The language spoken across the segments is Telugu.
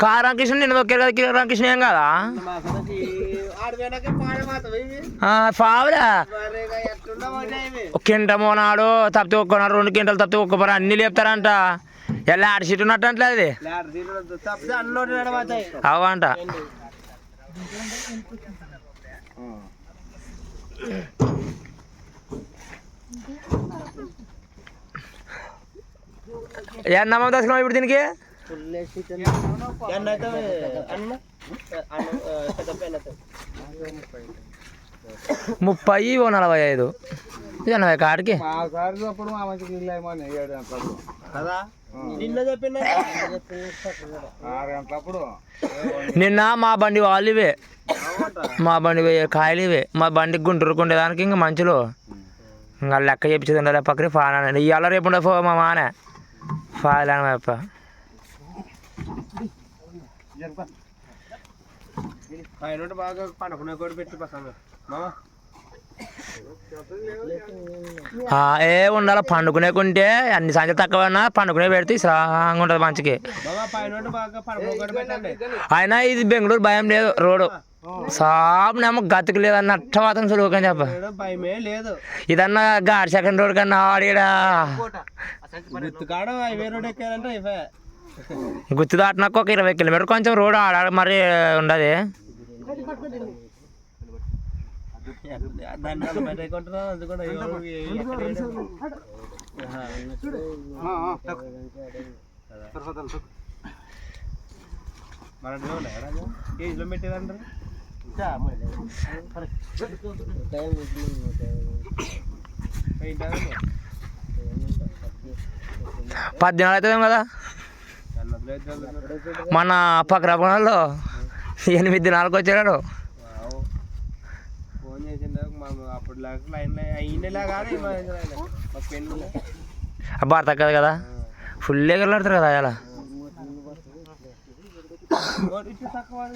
కా రామకృష్ణ నేను దొక్కారు కదా కిలో రామకృష్ణ ఏం కదా? పావురా కింట మోనాడు తప్పితే ఒక్కనాడు రెండు కింటలు తప్పితే ఒక్క పర అన్ని లేపుతారంట. ఎలా ఆడి సీట్ ఉన్నట్టు అంటే అది. తప్పితే అన్నోటి నడవతాయి అవంట ఎన్నమ్మ ఇప్పుడు దీనికి? ముప్పై ఓ నలభై ఐదు. ఎనభై కాడికి? నిన్న మా బండి వాళ్ళు ఇవే మా బండి కాయలు ఇవే మా బండి గుంటూరు ఉండేదానికి ఇంకా మంచులు. ఇంకా లెక్క చెప్పించేది ఉండాలి పక్కన ఫాన్ ఇవాళ రేపు ఉండే ఫో మా మానే. అని చెప్ప పైన బాగా పండుకునే కూడా పెట్టి పక్కన ఏ ఉండాలి పండుకునేకుంటే అన్ని సంచులు తక్కువ పండుకునే పెడితే సాంగ్ ఉంటుంది మంచికి. అయినా ఇది బెంగళూరు భయం లేదు రోడ్డు. సాబునేమో గతికి లేదు అన్నట్టు మాత్రం సులువుకని చెప్ప. లేదు. ఇదన్నా గాడి సెకండ్ రోడ్ కన్నా ఆడిడా. గుర్తుకాడ హైవే రోడ్ ఎక్కారంటే అయిపోయా గుర్తు దాటినాక ఒక ఇరవై కిలోమీటర్ కొంచెం రోడ్ ఆడ మరి ఉండదు దాన్ని ఏంటది? పద్దెనిమిది అవుతుంది కదా? మన పక్క రపణలో ఎనిమిది దినాలకు వచ్చాడు. ఫోన్ చేసిండే అప్పుడు భర్త కదా కదా ఫుల్ ఎగరలాడతారు కదా అలా తక్కువ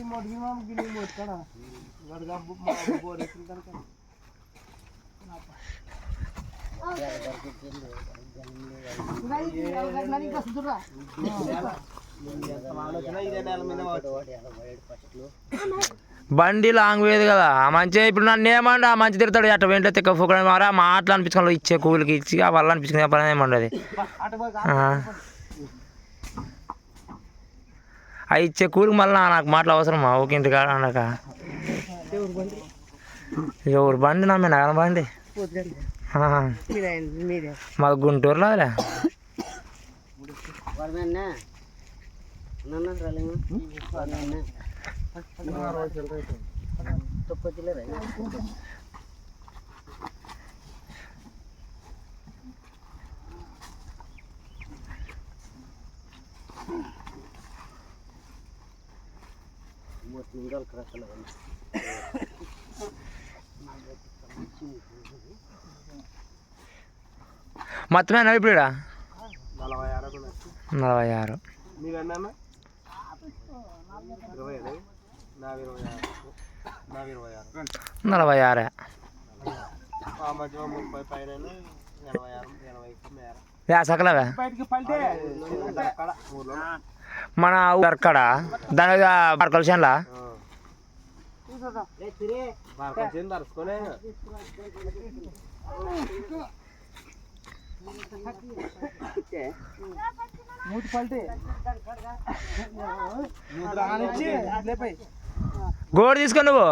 బండి లాంగ్ వేది కదా. ఆ మంచి ఇప్పుడు నన్ను ఏమండి ఆ మంచి తిడతాడు అట్ట వెంట తిక్క ఫోకడం మారా మాటలు అనిపించుకోవాలి ఇచ్చే కూలికి ఇచ్చి ఆ వల్ల అనిపించుకునే పని ఏమండదు అవి ఆ. ఇచ్చే కూలికి మళ్ళీ నాకు మాటలు అవసరమా? ఓకే ఇంటి కాడ అన్నాక? ఎవరు బండి? నా మీద బండి? మాది గుంటూరులో అదిలే మొత్తమేనా ఇప్పుడు ఈడ? నలభై ఆరు కూడా నలభై ఆరు. నలభై ఆరే. వేసకలవే? బయటికి పల్టే. అక్కడ మన దాని పరకల చేనులా బాగా మూతి పల్టే గోడు తీసుకో నువ్వు.